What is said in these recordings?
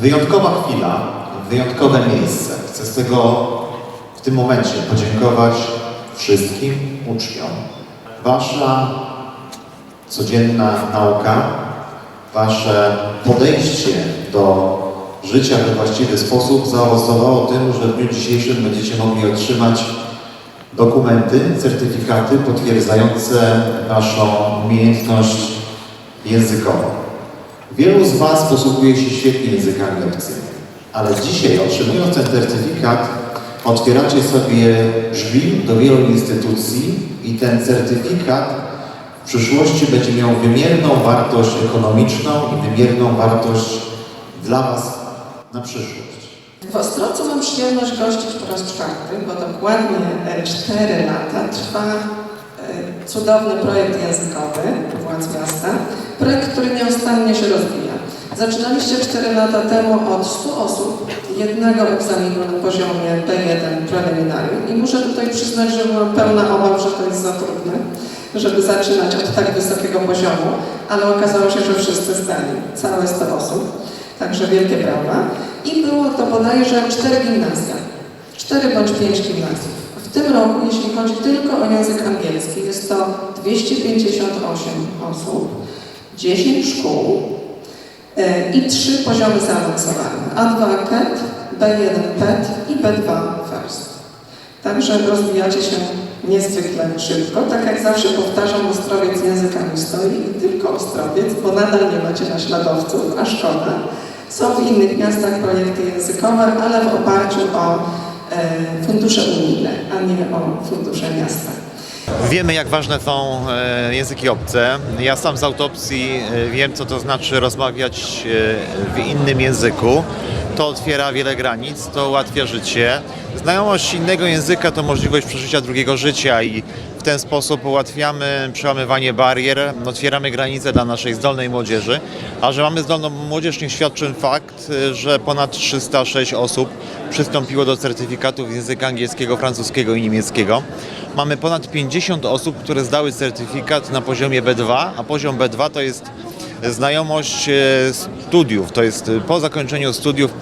Wyjątkowa chwila, wyjątkowe miejsce. Chcę z tego w tym momencie podziękować wszystkim uczniom. Wasza codzienna nauka, wasze podejście do życia we właściwy sposób zaowocowało tym, że w dniu dzisiejszym będziecie mogli otrzymać dokumenty, certyfikaty potwierdzające waszą umiejętność językową. Wielu z Was posługuje się świetnie językami obcymi, ale dzisiaj otrzymując ten certyfikat, otwieracie sobie drzwi do wielu instytucji i ten certyfikat w przyszłości będzie miał wymierną wartość ekonomiczną i wymierną wartość dla Was na przyszłość. W Ostrowcu mam przyjemność gościć po raz czwarty, bo dokładnie 4 lata trwa e, cudowny projekt językowy władz miasta. Projekt, który nieustannie się rozwija. Zaczynaliście 4 lata temu od 100 osób, jednego egzaminu na poziomie B1 preliminarium i muszę tutaj przyznać, że byłam pełna obaw, że to jest za trudne, żeby zaczynać od tak wysokiego poziomu, ale okazało się, że wszyscy zdali, całe 100 osób. Także wielkie brawa. I było to bodajże cztery gimnazja. Cztery bądź pięć gimnazjów. Tym roku, jeśli chodzi tylko o język angielski, jest to 258 osób, 10 szkół e, i trzy poziomy zaawansowane. A2 KET, B1 PET i B2 FIRST. Także rozwijacie się niezwykle szybko. Tak jak zawsze powtarzam, Ostrowiec językami stoi i tylko Ostrowiec, bo nadal nie macie naśladowców, a szkoda. Są w innych miastach projekty językowe, ale w oparciu o e, fundusze unijne, a nie o fundusze miasta. Wiemy, jak ważne są e, języki obce. Ja sam z autopsji e, wiem, co to znaczy rozmawiać e, w innym języku. To otwiera wiele granic, to ułatwia życie. Znajomość innego języka to możliwość przeżycia drugiego życia i ten sposób ułatwiamy przełamywanie barier, otwieramy granice dla naszej zdolnej młodzieży. A że mamy zdolną młodzież, niech świadczy fakt, że ponad 306 osób przystąpiło do certyfikatów języka angielskiego, francuskiego i niemieckiego. Mamy ponad 50 osób, które zdały certyfikat na poziomie B2, a poziom B2 to jest znajomość e, studiów. To jest e, po zakończeniu studiów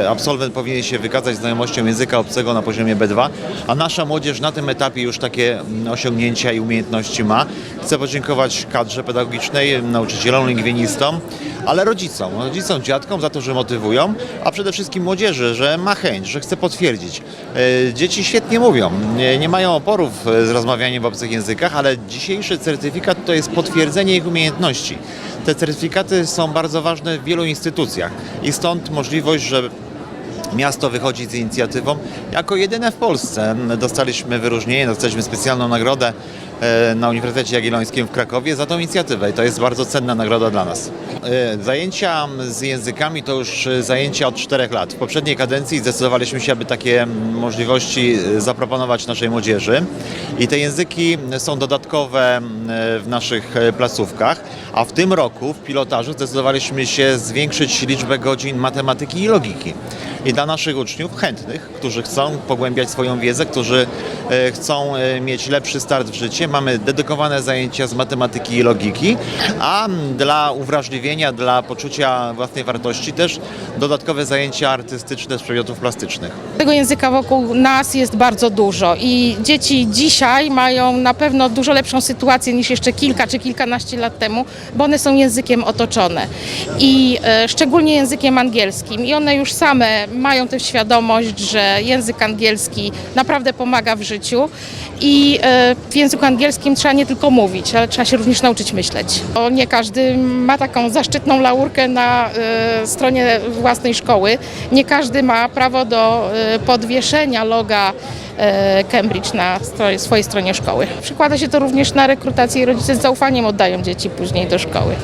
e, absolwent powinien się wykazać znajomością języka obcego na poziomie B2, a nasza młodzież na tym etapie już takie mm, osiągnięcia i umiejętności ma. Chcę podziękować kadrze pedagogicznej, nauczycielom, lingwinistom, ale rodzicom, rodzicom, dziadkom za to, że motywują, a przede wszystkim młodzieży, że ma chęć, że chce potwierdzić. Dzieci świetnie mówią, nie, mają oporów z rozmawianiem w obcych językach, ale dzisiejszy certyfikat to jest potwierdzenie ich umiejętności. Te certyfikaty są bardzo ważne w wielu instytucjach i stąd możliwość, że Miasto wychodzi z inicjatywą. Jako jedyne w Polsce dostaliśmy wyróżnienie, dostaliśmy specjalną nagrodę e, na Uniwersytecie Jagiellońskim w Krakowie za tą inicjatywę i to jest bardzo cenna nagroda dla nas. E, Zajęcia z językami to już e, zajęcia od czterech lat. W poprzedniej kadencji zdecydowaliśmy się, aby takie możliwości zaproponować naszej młodzieży i te języki są dodatkowe w naszych placówkach, a w tym roku w pilotażu zdecydowaliśmy się zwiększyć liczbę godzin matematyki i logiki. I dla naszych uczniów chętnych, którzy chcą pogłębiać swoją wiedzę, którzy e, chcą e, mieć lepszy start w życie, mamy dedykowane zajęcia z matematyki i logiki, a dla uwrażliwienia, dla poczucia własnej wartości też dodatkowe zajęcia artystyczne z przedmiotów plastycznych. Tego języka wokół nas jest bardzo dużo i dzieci dzisiaj mają na pewno dużo lepszą sytuację niż jeszcze kilka czy kilkanaście lat temu, bo one są językiem otoczone i e, szczególnie językiem angielskim i one już same mają tę świadomość, że język angielski naprawdę pomaga w życiu i e, w języku angielskim trzeba nie tylko mówić, ale trzeba się również nauczyć myśleć. Bo nie każdy ma taką zaszczytną laurkę na e, stronie własnej szkoły. Nie każdy ma prawo do e, podwieszenia loga Cambridge na swojej stronie szkoły. Przykłada się to również na rekrutację i rodzice z zaufaniem oddają dzieci później do szkoły.